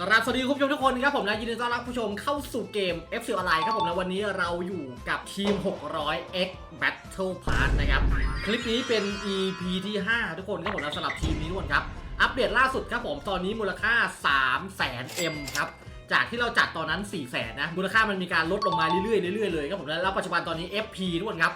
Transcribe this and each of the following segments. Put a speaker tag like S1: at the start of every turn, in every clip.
S1: กราบสวัสดีคุณผู้ชมทุกคนครับผมนะยินดีต้อนรับผู้ชมเข้าสู่เกม FC o l i n e ครับผมนะวันนี้เราอยู่กับทีม 600X Battle Pass นะครับ คลิปนี้เป็น EP ที่ 5 ทุกคนครับผมนะสำหรับทีมนี้ทุกคนครับ อัปเดตล่าสุดครับผมตอนนี้มูลค่า 3 0 0 0 0 0 M ครับ จากที่เราจัดตอนนั้น4 0 0 0 0 0นะมูลค่ามันมีการลดลงมาเรื่อยๆเรื่อยๆเลยครับผมแล้วปัจจุบันตอนนี้ FP ทุกคนครับ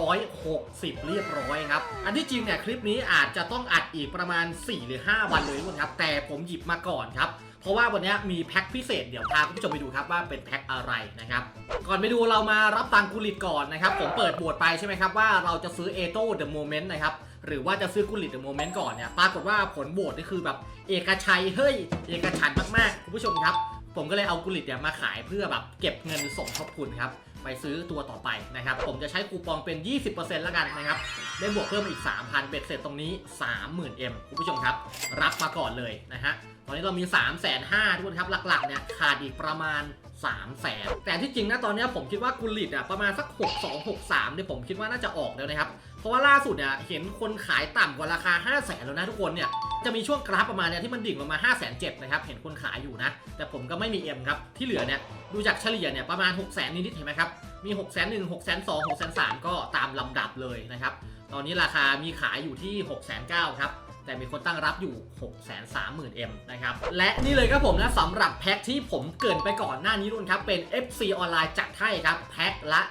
S1: 260 เรียบร้อยครับ อันที่จริงเนี่ยคลิปนี้อาจจะต้องอัดอีกประมาณ 4 หรือ 5 วันเลยทุกคนครับ แต่ผมหยิบมาก่อนครับเพราะว่าวันนี้มีแพ็คพิเศษเดี๋ยวพาคุณผู้ชมไปดูครับว่าเป็นแพ็คอะไรนะครับ ก่อนไปดูเรามารับตังกุลิตก่อนนะครับ ผมเปิดบวชไปใช่ไหมครับว่าเราจะซื้อเอโต้เดอะโมเมนต์นะครับหรือว่าจะซื้อกุลิตเดอะโมเมนต์ก่อนเนี่ยปรากฏว่าผลโหวตนี่คือแบบเอกชัยเฮ้ย เอกฉันมากๆคุณผู้ชมครับ ผมก็เลยเอากุลิตเนี่ยมาขายเพื่อแบบเก็บเงินส่งทบทุนครับไปซื้อตัวต่อไปนะครับ ผมจะใช้คูปองเป็น 20%แล้วกันนะครับ ได้บวกเพิ่มอีก 3,000เบ็ดเสร็จตรงนี้ 30,000 M คุณผู้ชมครับ รับมาก่อนเลยนะฮะ ตอนนี้เรามี 3 5 0 0 0ทุกคนครับ หลักๆ เนี่ยขาดอีกประมาณ3 0 0 0 0 0แต่ที่จริงนะตอนนี้ผมคิดว่ากุลิตอะประมาณสัก 62 63เนี่ยผมคิดว่าน่าจะออกแล้วนะครับ เพราะว่าล่าสุดเนี่ยเห็นคนขายต่ำกว่าราคา 5 0 0 0 0 0แล้วนะทุกคนเนี่ย จะมีช่วงกราฟประมาณเนี้ยที่มันดิ่งลงมา5 7 0 0 0นะครับ เห็นคนขายอยู่นะ แต่ผมก็ไม่มี M ครับ ที่เหลือเนี่ย ดูจากเฉลี่ยเนี่ยประมาณ 6 0 0 0 0นิดๆเห็นไหมครับ มี 6 0 0 0 0 1 6 0 0 0 2 6 0 0 0 3ก็ตามลำดับเลยนะครับ ตอนนี้ราคามีขายอยู่ที่6 9 0 0 0ครับแต่มีคนตั้งรับอยู่ 6 3 0 0 0 0 M นะครับ และนี่เลยครับผมนะสำหรับแพ็คที่ผมเกินไปก่อนหน้านี้นู่นครับ เป็น FC ออนไลน์จัดให้ครับ แพ็คละ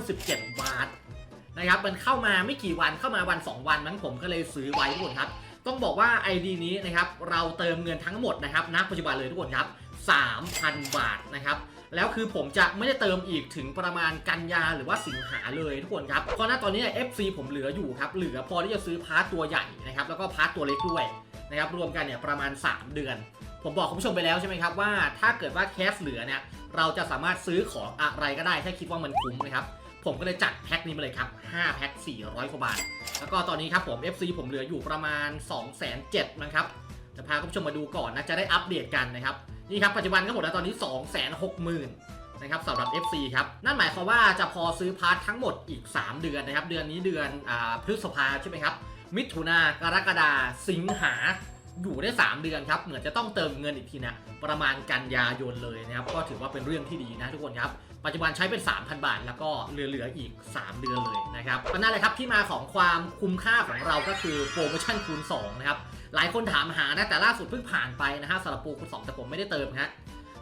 S1: 97 บาทนะครับ มันเข้ามาไม่กี่วันเข้ามาวัน 2 วันมั้งผมก็เลยซื้อไว้ทุกคนครับ ต้องบอกว่า ID นี้นะครับเราเติมเงินทั้งหมดนะครับณปัจจุบันเลยทุกคนครับ3,000 บาทนะครับแล้วคือผมจะไม่ได้เติมอีกถึงประมาณกันยาหรือว่าสิงหาเลยทุกคนครับเพราะณตอนนี้ FC ผมเหลืออยู่ครับเหลือพอที่จะซื้อพาร์ตตัวใหญ่นะครับแล้วก็พาร์ตตัวเล็กด้วยนะครับรวมกันเนี่ยประมาณ 3 เดือน ผมบอกคุณผู้ชมไปแล้วใช่ไหมครับว่าถ้าเกิดว่าแคสเหลือเนี่ยเราจะสามารถซื้อของอะไรก็ได้ถ้าคิดว่ามันคุ้มนะครับ ผมก็เลยจัดแพ็คนี้มาเลยครับ 5 แพ็ค 400 กว่าบาท แล้วก็ตอนนี้ครับผม FC ผมเหลืออยู่ประมาณ 2 7 0 0 0นะครับ จะพาคุณผู้ชมมาดูก่อนนะ จะได้อัปเดตกันนะครับ นี่ครับปัจจุบันก็หมดแล้วตอนนี้ 2 6 0 0 0 0นะครับสำหรับ FC ครับ นั่นหมายความว่าจะพอซื้อพาร์ททั้งหมดอีก 3 เดือนนะครับ เดือนนี้เดือนอพฤษภาใช่ไหมครับ มิถุนากรกฎาสิงหา อยู่ได้ 3 เดือนครับ เหมือนจะต้องเติมเงินอีกทีนะ ประมาณกันยายนเลยนะครับ ก็ถือว่าเป็นเรื่องที่ดีนะทุกคนครับ ปัจจุบันใช้เป็น 3,000 บาท แล้วก็เหลือๆอีก 3 เดือนเลยนะครับก็นั่นแหละครับที่มาของความคุ้มค่าของเราก็คือโปรโมชั่นคูณ2นะครับ หลายคนถามหานะ แต่ล่าสุดเพิ่งผ่านไปนะฮะสำหรับโปรคูณ2แต่ผมไม่ได้เติมฮะ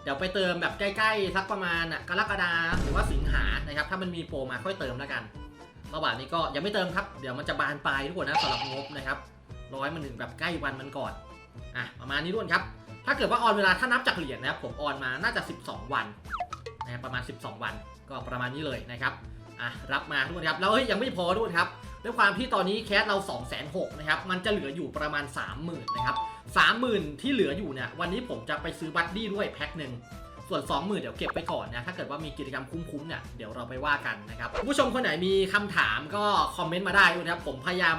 S1: เดี๋ยวไปเติมแบบใกล้ๆสักประมาณกรกฎาหรือว่าสิงหานะครับ ถ้ามันมีโปรมาค่อยเติมแล้วกันระหว่างนี้ก็ยังไม่เติมครับ เดี๋ยวมันจะบานปลายทุกคนนะสำหรับงบนะครับร้อยมันถึงแบบใกล้วันมันก่อน อะประมาณนี้ทุกคนครับ ถ้าเกิดว่าออนเวลาถ้านับจากเหรียญนะครับผมออนมาน่าจะ 12 วันนะครับประมาณ 12 วันก็ประมาณนี้เลยนะครับอะรับมาทุกคนครับแล้วเฮ้ยยังไม่พอทุกคนครับด้วยความที่ตอนนี้แคสเรา2 6 0 0 0นะครับมันจะเหลืออยู่ประมาณ 30,000นะครับ30,000 ที่เหลืออยู่เนี่ยวันนี้ผมจะไปซื้อบัตดี้ด้วยแพ็คหนึ่งส่วน 20,000 เดี๋ยวเก็บไปก่อนนะ ถ้าเกิดว่ามีกิจกรรมคุ้มๆเนี่ย เดี๋ยวเราไปว่ากันนะครับ ผู้ชมคนไหนมีคำถามก็คอมเมนต์มาได้ด้วยนะครับ ผมพยายาม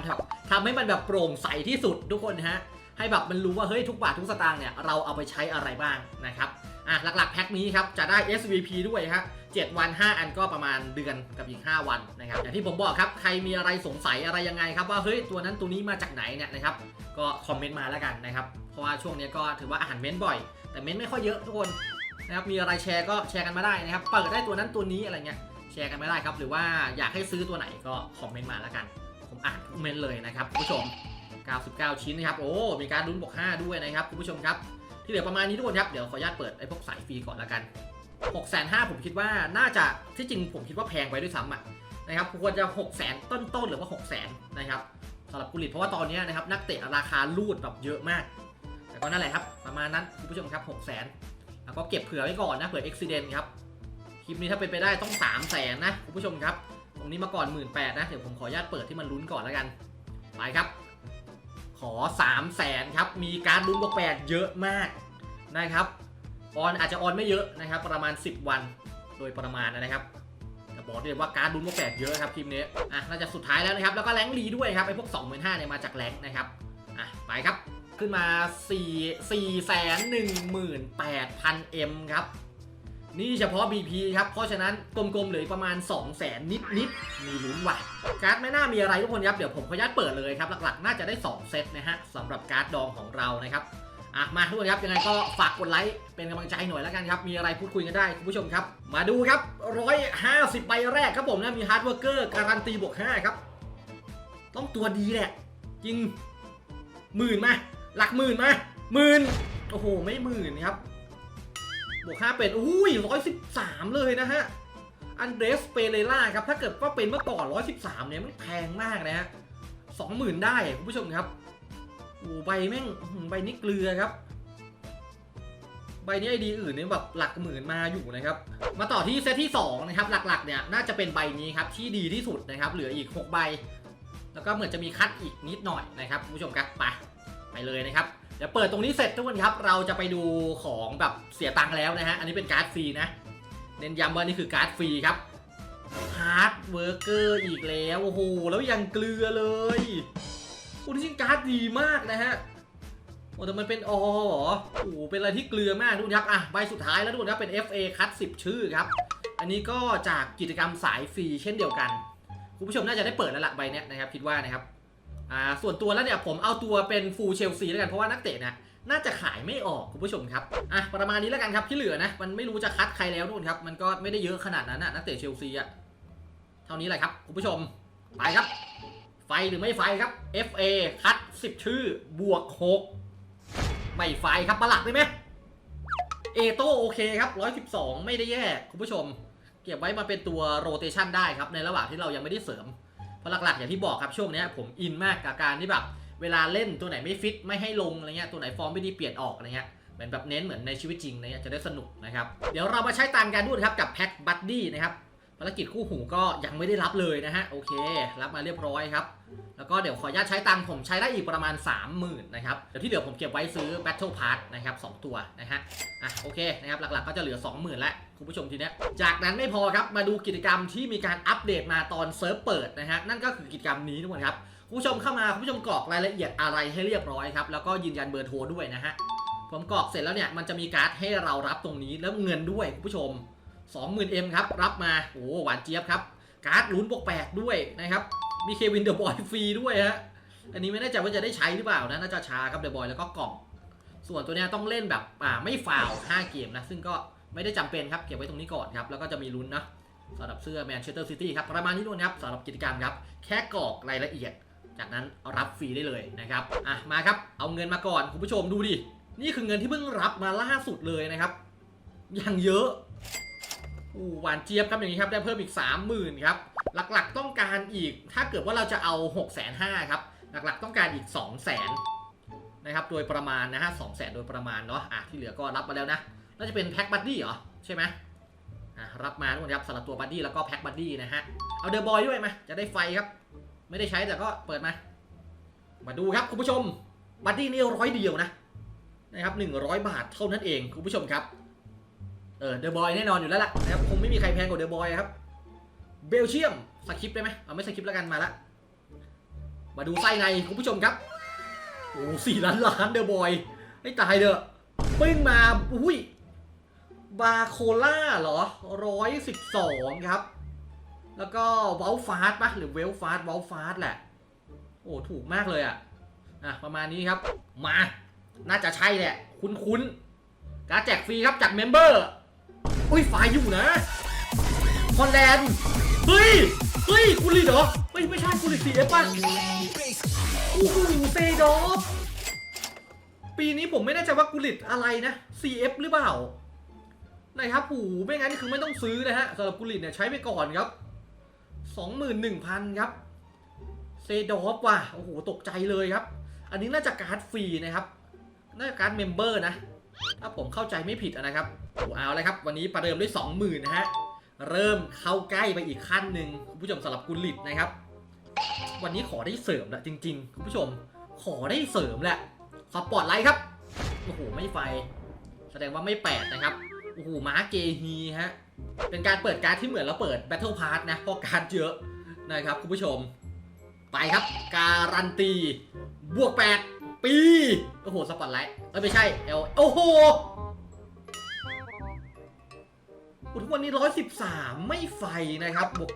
S1: ทำให้มันแบบโปร่งใสที่สุดทุกคนนะฮะ ให้แบบมันรู้ว่าเฮ้ยทุกบาททุกสตางค์เนี่ยเราเอาไปใช้อะไรบ้างนะครับอะหลักๆแพ็คนี้ครับจะได้ SVP ด้วยครับ7วัน 5 อันก็ประมาณเดือนกับอีก 5 วันนะครับอย่างที่ผมบอกครับใครมีอะไรสงสัยอะไรยังไงครับว่าเฮ้ยตัวนั้นตัวนี้มาจากไหนเนี่ยนะครับก็คอมเมนต์มาแล้วกันนะครับเพราะว่าช่วงนี้ก็ถือว่าอาหารเม้นบ่อย แต่เม้นไม่ค่อยเยอะทุกคนนะครับมีอะไรแชร์ก็แชร์กันมาได้นะครับเปิดได้ตัวนั้นตัวนี้อะไรเงี้ยแชร์กันไม่ได้ครับ หรือว่าอยากให้ซื้อตัวไหนก็คอมเมนต์มาแล้วกัน ผมอ่านทุกเมนต์เลยนะครับผู้ชม 99 ชิ้นนะครับ โอ้ มีการลุ้นบวก5ด้วยนะครับคุณผู้ชมครับ ที่เหลือประมาณนี้ทุกคนครับ เดี๋ยวขออนุญาตเปิดไอ้พวกสายฟรีก่อนละกัน 6 5 0 0 0ผมคิดว่าน่าจะที่จริงผมคิดว่าแพงไปด้วยซ้ำอะนะครับควรจะ 6 0 0 0 0ต้นต้นๆหรือว่า 6 0 0 0 0นะครับสำหรับกุลิตเพราะว่าตอนนี้นะครับนักเตะราคาลูดแบบเยอะมาก แต่ก็นั่นแหละครับ ประมาณนั้นคุณผู้ชมครับ 6 0 0 0 0แล้วก็เก็บเผื่อไว้ก่อนนะเผื่ออุบิเหตุครับคลิปนี้ถ้าเป็นไปได้ต้อง 3 0 0 0 0นะคุณผู้ชมครับ ตรงนี้มาก่อน 1 8ื่นนะเดี๋ยวผมขออนุญาตเปิดที่มันลุ้นก่อนแล้วกันไปครับ ขอ 3 0 0แสนครับ มีการลุ้นบวกแปดเยอะมากนะครับ ออนอาจจะออนไม่เยอะนะครับ ประมาณ 10 วันโดยประมาณนะครับแต่บอกเลยว่าการลุ้นบวกแปดเยอะครับทีมนี้อะน่าจะสุดท้ายแล้วนะครับ แล้วก็แรงลีด้วยครับไอ้พวก2 5 0 0 0เนี่ยมาจากแรงนะครับ อะไปครับ ขึ้นมา 4 4แสน18,000 M ครับ นี่เฉพาะ BP ครับ เพราะฉะนั้นกลมๆเหลือประมาณ 2 0 0แสนนิดๆ มีลุ้นว่ะ การ์ดไม่น่ามีอะไรทุกคนครับ เดี๋ยวผมขออนุญาตเปิดเลยครับ หลักๆ น่าจะได้ 2 เซตนะฮะสำหรับการ์ดดองของเรานะครับอะมาทุกคนครับ ยังไงก็ฝากกดไลค์เป็นกำลังใจหน่อยแล้วกันครับ มีอะไรพูดคุยกันได้คุณผู้ชมครับ มาดูครับ 150ใบแรกครับผมนะมีฮาร์ดเวิร์กเกอร์การันตีบวก5ครับ ต้องตัวดีแหละ จริงหมื่นมา หลักหมื่นมาหมื่นโอ้โห ไม่หมื่นครับ บวก5เป็นอุ้ย113เลยนะฮะ อันเดรสเปเรล่าครับ ถ้าเกิดว่าเป็นเมื่อก่อน113เนี่ยมันแพงมากนะฮะ20,000ได้คุณผู้ชมครับโอ้ใบแม่งใบนี้เกลือครับ ใบนี้ไอดีอื่นเนี่ยแบบหลักหมื่นมาอยู่นะครับ มาต่อที่เซตที่2นะครับหลักๆเนี่ยน่าจะเป็นใบนี้ครับที่ดีที่สุดนะครับ เหลืออีก 6 ใบ แล้วก็เหมือนจะมีคัดอีกนิดหน่อยนะครับคุณผู้ชมครับไปไปเลยนะครับ เดี๋ยวเปิดตรงนี้เสร็จทุกคนครับ เราจะไปดูของแบบเสียตังค์แล้วนะฮะ อันนี้เป็นการ์ดฟรีนะ เน้นย้ำว่านี่คือการ์ดฟรีครับฮาร์ดเวิร์กเกอร์อีกแล้ว โอ้โห แล้วยังเกลือเลยโอ้ที่จริงการ์ดดีมากนะฮะ โอ้แต่มันเป็นอเหรอโอ้เป็นอะไรที่เกลือมากทุกคนครับ อะ ใบสุดท้ายแล้วทุกคนครับ เป็น FA คัด10 ชื่อครับ อันนี้ก็จากกิจกรรมสายฟรีเช่นเดียวกัน คุณผู้ชมน่าจะได้เปิดแล้วละใบเนี้ยนะครับ คิดว่านะครับ อ่าส่วนตัวแล้วเนี่ยผมเอาตัวเป็นฟูลเชลซีแล้วกันเพราะว่านักเตะนะน่าจะขายไม่ออกคุณผู้ชมครับอะประมาณนี้แล้วกันครับที่เหลือนะมันไม่รู้จะคัดใครแล้วนู่นครับมันก็ไม่ได้เยอะขนาดนั้นนะนักเตะเชลซีอะเท่านี้แหละครับคุณผู้ชมไปครับ ไฟหรือไม่ไฟครับ FA คัด 10 ชื่อบวก 6 ไม่ไฟครับประหลักได้ไหมเอโตโอเคครับ 112 ไม่ได้แย่คุณผู้ชม เก็บไว้มาเป็นตัวโรเตชันได้ครับในระหว่างที่เรายังไม่ได้เสริม ราะหลักๆอย่างที่บอกครับช่วงนี้ผมอินมากกับการที่แบบเวลาเล่นตัวไหนไม่ฟิตไม่ให้ลงอะไรเงี้ยตัวไหนฟอร์มไม่ดีเปลี่ยนออกอะไรเงี้ยเหมือนแบบเน้นเหมือนในชีวิตจริงอะไรเงี้ยจะได้สนุกนะครับเดี๋ยวเรามาใช้ตามกันด้วยครับกับแพ็กบัดดี้นะครับ ภารกิจคู่หูก็ยังไม่ได้รับเลยนะฮะโอเค รับมาเรียบร้อยครับ แล้วก็เดี๋ยวขออนุญาตใช้ตังค์ผมใช้ได้อีกประมาณ 30,000นะครับเดี๋ยวที่เหลือผมเก็บไว้ซื้อ Battle Pass นะครับสองตัวนะฮะอะโอเคนะครับหลักๆก็จะเหลือ 20,000แล้วคุณผู้ชมทีเนี้ยจากนั้นไม่พอครับมาดูกิจกรรมที่มีการอัปเดตมาตอนเซิร์ฟเปิดนะฮะนั่นก็คือกิจกรรมนี้ทุกคนครับคุณผู้ชมเข้ามาคุณผู้ชมกรอกรายละเอียดอะไรให้เรียบร้อยครับแล้วก็ยืนยันเบอร์โทรด้วยนะฮะผมกรอกเสร็จแล้วเนี่ยมันจะมีการ์ดให้เรารับตรงนี้แล้วเงินด้วยคุณผู้ชม 20,000 M ครับ รับมา โอ้หวานเจี๊ยบครับ การ์ดลุ้นบวกแปดด้วยนะครับ มีเควินเดอะบอยฟรีด้วยฮะ อันนี้ไม่แน่ใจว่าจะได้ใช้หรือเปล่านะ น่าจะชาครับเดอะบอยแล้วก็กล่อง ส่วนตัวเนี้ยต้องเล่นแบบอ่าไม่ฟาว5เกมนะ ซึ่งก็ไม่ได้จำเป็นครับ เก็บไว้ตรงนี้ก่อนครับ แล้วก็จะมีลุ้นนะสำหรับเสื้อแมนเชสเตอร์ซิตี้ครับ ประมาณนี้ด้วยนะครับสำหรับกิจกรรมครับ แค่กรอกรายละเอียด จากนั้นรับฟรีได้เลยนะครับ อะ มาครับ เอาเงินมาก่อนคุณผู้ชมดูดิ นี่คือเงินที่เพิ่งรับมาล่าสุดเลยนะครับ อย่างเยอะ อู้หวานเจี๊ยบครับอย่างนี้ครับได้เพิ่มอีก 30,000ครับหลักๆต้องการอีก ถ้าเกิดว่าเราจะเอา 6 5 0 0 0ครับหลักๆต้องการอีก 2 0 0 0 0 0นะครับโดยประมาณนะฮะ2 0 0 0 0 0โดยประมาณเนาะอะที่เหลือก็รับมาแล้วนะน่าจะเป็นแพ็คบัดดี้เหรอใช่ไหมอะรับมาทุกคนครับสำหรับตัวบัดดี้แล้วก็แพ็คบัดดี้นะฮะเอาเดอะบอยด้วยมาจะได้ไฟครับ ไม่ได้ใช้แต่ก็เปิดมา มาดูครับคุณผู้ชมบัดดี้นี่ร้อยเดียวนะนะครับหนึ่งร้อยบาทเท่านั้นเองคุณผู้ชมครับ เออเดอะบอยแน่นอนอยู่แล้วล่ะนะครับคงไม่มีใครแพงกว่าเดอะบอยครับเบลเชียมสคริปได้ไหมเอาไม่สคริปแล้วกันมาละมาดูไส้ในคุณผู้ชมครับโอ้สี่ล้านล้านเดอะบอยไม่ตายเด้อปึ้งมาอุ้ยบาโคล่าเหรอร้อยสิบสองครับ แล้วก็วอลฟาสปะหรือเวลฟาสวอลฟาสแหละ โอ้ถูกมากเลยอะอะประมาณนี้ครับ มา น่าจะใช่แหละ คุ้นๆการแจกฟรีครับจากเมมเบอร์ อุ้ยไฟอยู่นะฮอลแลนด์เฮ้ย เฮ้ยกุลิตเหรอเฮ้ยไม่ใช่กุลิตสีเอฟป่ะโอ้โหเซดอฟปีนี้ผมไม่แน่ใจว่ากุลิตอะไรนะ CF หรือเปล่านะครับโอ้ไม่งั้นคือไม่ต้องซื้อนะฮะสำหรับกุลิตเนี่ยใช้ไปก่อนครับ 21,000 ครับ เซดอฟว่ะ โอ้โห ตกใจเลยครับ อันนี้น่าจะการ์ดฟรีนะครับ น่าจะการ์ดเมมเบอร์นะ ถ้าผมเข้าใจไม่ผิดนะครับโอ้เอาเลยครับ วันนี้ประเดิมด้วย 20,000นะฮะ เริ่มเข้าใกล้ไปอีกขั้นหนึ่งคุณผู้ชมสำหรับกุลิตนะครับ วันนี้ขอได้เสริมแหละจริงๆ คุณผู้ชม ขอได้เสริมแหละสปอตไลท์ครับ โอ้โห ไม่ไฟ แสดงว่าไม่แปดนะครับ โอ้โห ม้าเกฮีฮะ เป็นการเปิดการ์ดที่เหมือนเราเปิด Battle Pass นะ เพราะการ์ดเยอะนะครับคุณผู้ชม ไปครับ การันตี บวก 8 ปี โอ้โห สปอตไลท์เอ้ยไม่ใช่เอลโอ้โหอุทุกวันนี้ 113 ไม่ไฟนะครับ บวก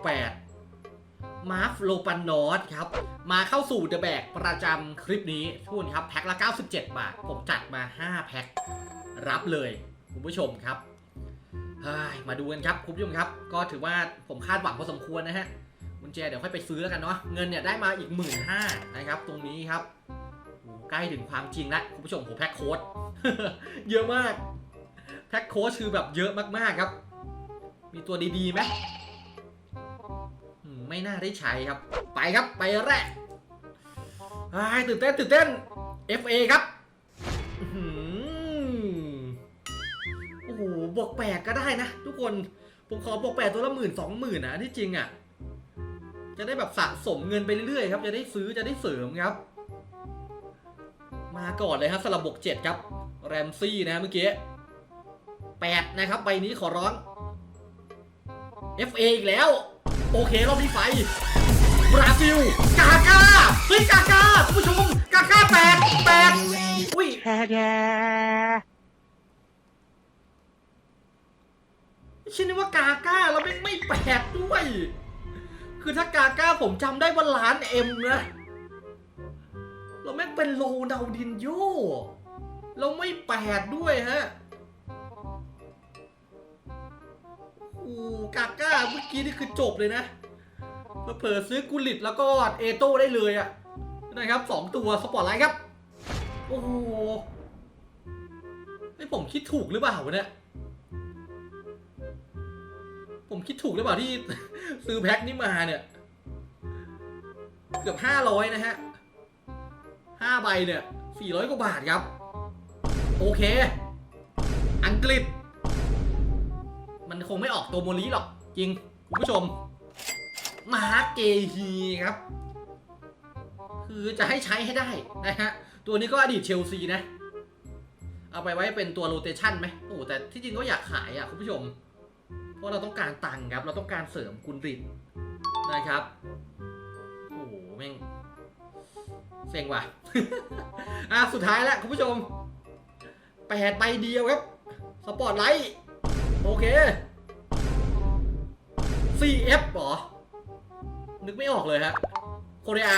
S1: 8 มาฟโลปานนอสครับ มาเข้าสู่เดอะแบกประจำคลิปนี้ทุกคนครับ แพ็คละ 97 บาท ผมจัดมา 5 แพ็ครับเลย คุณผู้ชมครับ มาดูกันครับ คุณผู้ชมครับ ก็ถือว่าผมคาดหวังพอสมควรนะฮะกุญแจเดี๋ยวค่อยไปซื้อแล้วกันเนาะ เงินเนี่ยได้มาอีก 1 5ื่นนะครับ ตรงนี้ครับ ใกล้ถึงความจริงแล้วคุณผู้ชมผมแพ็คโค้ดเยอะมาก แพ็คโค้ดคือแบบเยอะมากๆครับ มีตัวดีๆไหมไม่น่าได้ใช้ครับ ไปครับไปแรกตื่นเต้นตื่นเต้น FA ครับโอ้โหบวกแปดก็ได้นะ ทุกคน ผมขอบวกแปดตัวละหมื่นสองหมื่นนะที่จริงอะ จะได้แบบสะสมเงินไปเรื่อยๆครับ จะได้ซื้อจะได้เสริมครับ มาก่อนเลยครับสลับบวกเจ็ดครับ แรมซี่นะเมื่อกี้แปดนะครับใบนี้ขอร้อง FA อีกแล้ว โอเค รอบนี้ไฟบราซิล กาก้าเฮ้ยกาก้าคุณผู้ชม กาก้าแปดแปดอุ้ยชินึกว่ากาก้าแล้วไม่ไม่แปดด้วย คือถ้ากาก้าผมจำได้ว่าล้านเอ็มนะ แล้วแม่งเป็นโลดาวดินโยแล้วไม่แปดด้วยฮะโอ้กาก้าเมื่อกี้นี่คือจบเลยนะเผลอซื้อกุลิตแล้วก็เอโต้ได้เลยอะนะครับสองตัวสปอร์ตไลท์ครับ โอ้โหไอผมคิดถูกหรือเปล่าวะเนี่ยผมคิดถูกหรือเปล่าที่ซื้อแพ็คนี้มาเนี่ย เกือบห้าร้อยนะฮะ ห้าใบเนี่ยสี่ร้อยกว่าบาทครับ โอเค อังกฤษ มันคงไม่ออกตัวโมลีหรอก จริง คุณผู้ชม มาร์เกฮีครับ คือจะให้ใช้ให้ได้นะฮะ ตัวนี้ก็อดีตเชลซีนะ เอาไปไว้เป็นตัวโรเตชันไหมโอ้แต่ที่จริงก็อยากขายอะ คุณผู้ชม เพราะเราต้องการตังค์ครับ เราต้องการเสริมกุนริดนะครับ โอ้โหแม่ง เซ็งว่ะ อะ สุดท้ายแล้วคุณผู้ชมแปดใบเดียวครับ สปอร์ตไลท์ โอเค CF เหรอ นึกไม่ออกเลยฮะโคเรีย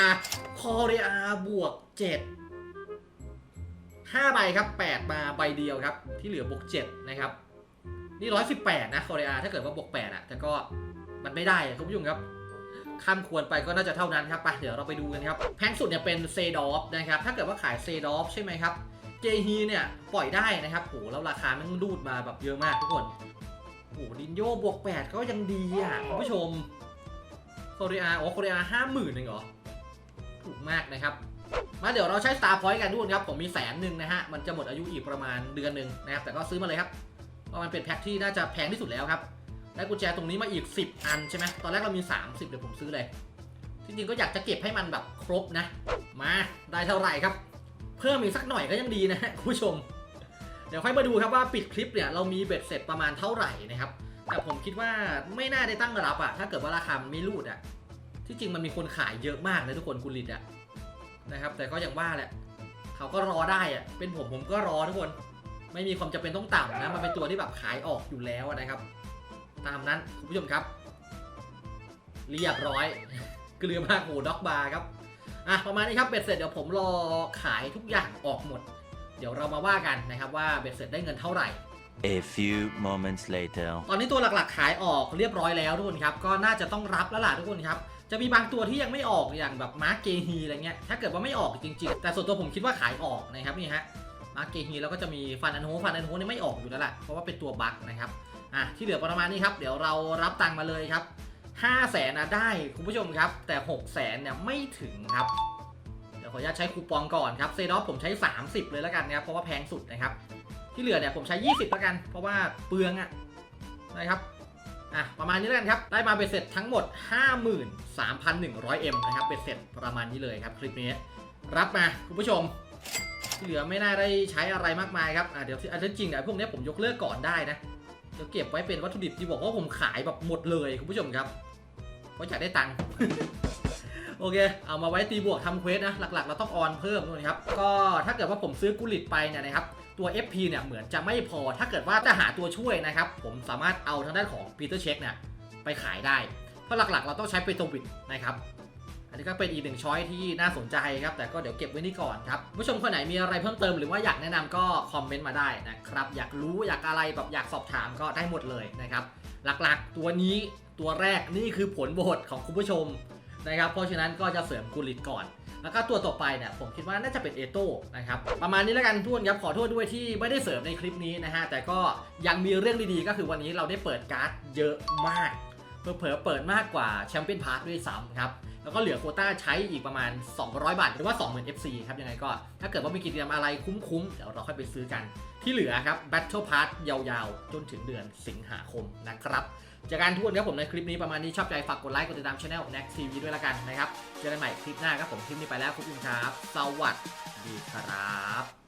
S1: โคเรียบวก7 5ใบครับ8มาใบเดียวครับ ที่เหลือบวก7นะครับ นี่118นะโคเรียถ้าเกิดว่าบวก8อะแต่ก็มันไม่ได้คุณผู้ชมครับ ข้ามควรไปก็น่าจะเท่านั้นครับ ไป เดี๋ยวเราไปดูกันครับ แพงสุดเนี่ยเป็นเซดอฟนะครับ ถ้าเกิดว่าขายเซดอฟใช่ไหมครับ เจฮีเนี่ยปล่อยได้นะครับโหแล้วราคามันดูดมาแบบเยอะมากทุกคนโอ้ดินโยบวก 8 ก็ยังดีอะคุณผู้ชมโคเรียอ๋อโคเรียห้าหมื่นเองเหรอ ถูกมากนะครับ มาเดี๋ยวเราใช้ Star Point กันทุกคนครับ ผมมีแสนหนึ่งนะฮะ มันจะหมดอายุอีกประมาณเดือนหนึ่งนะครับ แต่ก็ซื้อมาเลยครับ เพราะมันเป็นแพ็คที่น่าจะแพงที่สุดแล้วครับ ได้กุญแจตรงนี้มาอีก 10 อันใช่ไหมตอนแรกเรามี 30 เดี๋ยวผมซื้อเลยจริงๆก็อยากจะเก็บให้มันแบบครบนะ มาได้เท่าไหร่ครับ เพิ่มอีกสักหน่อยก็ยังดีนะคุณผู้ชม เดี๋ยวค่อยมาดูครับว่าปิดคลิปเนี่ยเรามีเบ็ดเสร็จประมาณเท่าไหร่นะครับ แต่ผมคิดว่าไม่น่าได้ตั้งรับอะถ้าเกิดว่าราคามันไม่รูดอะที่จริงมันมีคนขายเยอะมากนะทุกคนกุลิตอะนะครับ แต่ก็อย่างว่าแหละเขาก็รอได้อะเป็นผมผมก็รอทุกคน ไม่มีความจำเป็นต้องต่ำนะมันเป็นตัวที่แบบขายออกอยู่แล้วนะครับ ตามนั้นคุณผู้ชมครับ เรียบร้อยเกลือมากโหด็อกบาร์ครับอะประมาณนี้ครับเบ็ดเสร็จเดี๋ยวผมรอขายทุกอย่างออกหมด เดี๋ยวเรามาว่ากันนะครับว่าเบ็ดเสร็จได้เงินเท่าไหร่
S2: A few moments later.
S1: ตอนนี้ตัวหลักๆขายออกเรียบร้อยแล้วทุกคนครับก็น่าจะต้องรับแล้วล่ะทุกคนครับจะมีบางตัวที่ยังไม่ออกอย่างแบบมาร์เกฮีอะไรเงี้ยถ้าเกิดว่าไม่ออกจริง ๆ แต่ส่วนตัวผมคิดว่าขายออกนะครับนี่ฮะมาร์เกฮีแล้วก็จะมีฟันอันโฮฟันอันโฮนี่ไม่ออกอยู่แล้วล่ะเพราะว่าเป็นตัวบั๊กนะครับ อะที่เหลือประมาณนี้ครับ เดี๋ยวเรารับตังค์มาเลยครับ5 0 0แสนนะได้คุณผู้ชมครับ แต่6 0แสนเนี่ยไม่ถึงครับ เดี๋ยวขออนุญาตใช้คูปองก่อนครับเซดอฟผมใช้ 30 เลยแล้วกันนะครับเพราะว่าแพงสุดนะครับ ที่เหลือเนี่ยผมใช้ 20แล้วกัน เพราะว่าเปลืองอะนะครับอะประมาณนี้แล้วกันครับ ได้มาเบ็ดเสร็จทั้งหมด 53,100M นะครับเบ็ดเสร็จประมาณนี้เลยครับคลิปนี้รับมาคุณผู้ชมที่เหลือไม่น่าได้ใช้อะไรมากมายครับอะเดี๋ยวที่อันที่จริงเนี่ยพวกนี้ผมยกเลิกก่อนได้นะ เดี๋ยวเก็บไว้เป็นวัตถุดิบที่บอกว่าผมขายแบบหมดเลยคุณผู้ชมครับ เพราะอยากได้ตังค์โอเค เอามาไว้ตีบวกทำเควสนะ หลักๆ เราต้องออนเพิ่มด้วยครับ ก็ถ้าเกิดว่าผมซื้อกุลิตไปเนี่ยนะครับ ตัว FP เนี่ยเหมือนจะไม่พอ ถ้าเกิดว่าจะหาตัวช่วยนะครับ ผมสามารถเอาทางด้านของ Peter Check เนี่ยไปขายได้ เพราะหลักๆ เราต้องใช้เปโตรวิดนะครับ อันนี้ก็เป็นอีกหนึ่งช้อยที่น่าสนใจครับ แต่ก็เดี๋ยวเก็บไว้นี่ก่อนครับ ผู้ชมคนไหนมีอะไรเพิ่มเติมหรือว่าอยากแนะนำก็คอมเมนต์มาได้นะครับ อยากรู้อยากอะไรแบบอยากสอบถามก็ได้หมดเลยนะครับ หลักๆตัวนี้ตัวแรกนี่คือผลโหวตของคุณผู้ชมนะครับ เพราะฉะนั้นก็จะเสริมกุลิตก่อน แล้วก็ตัวต่อไปเนี่ยผมคิดว่าน่าจะเป็นเอโต้นะครับ ประมาณนี้แล้วกันทุกคนครับ ขอโทษด้วยที่ไม่ได้เสริมในคลิปนี้นะฮะ แต่ก็ยังมีเรื่องดีๆ ก็คือวันนี้เราได้เปิดการ์ดเยอะมาก เผลอเปิดมากกว่าแชมเปี้ยนพาร์ทด้วยซ้ำครับ แล้วก็เหลือโควต้าใช้อีกประมาณ 200 บาท หรือว่า 20,000 FC ครับ ยังไงก็ ถ้าเกิดว่ามีกิจกรรมอะไรคุ้มๆ เดี๋ยวเราค่อยไปซื้อกัน ที่เหลือครับ Battle Pass ยาวๆ จนถึงเดือนสิงหาคมนะครับจากการทุกคนครับผมในคลิปนี้ประมาณนี้ชอบใจฝากกดไลค์กดติดตามช่อง Next TV ด้วยละกันนะครับ เจอกันใหม่คลิปหน้าครับผมคลิปนี้ไปแล้วขอบคุณครับ สวัสดีครับ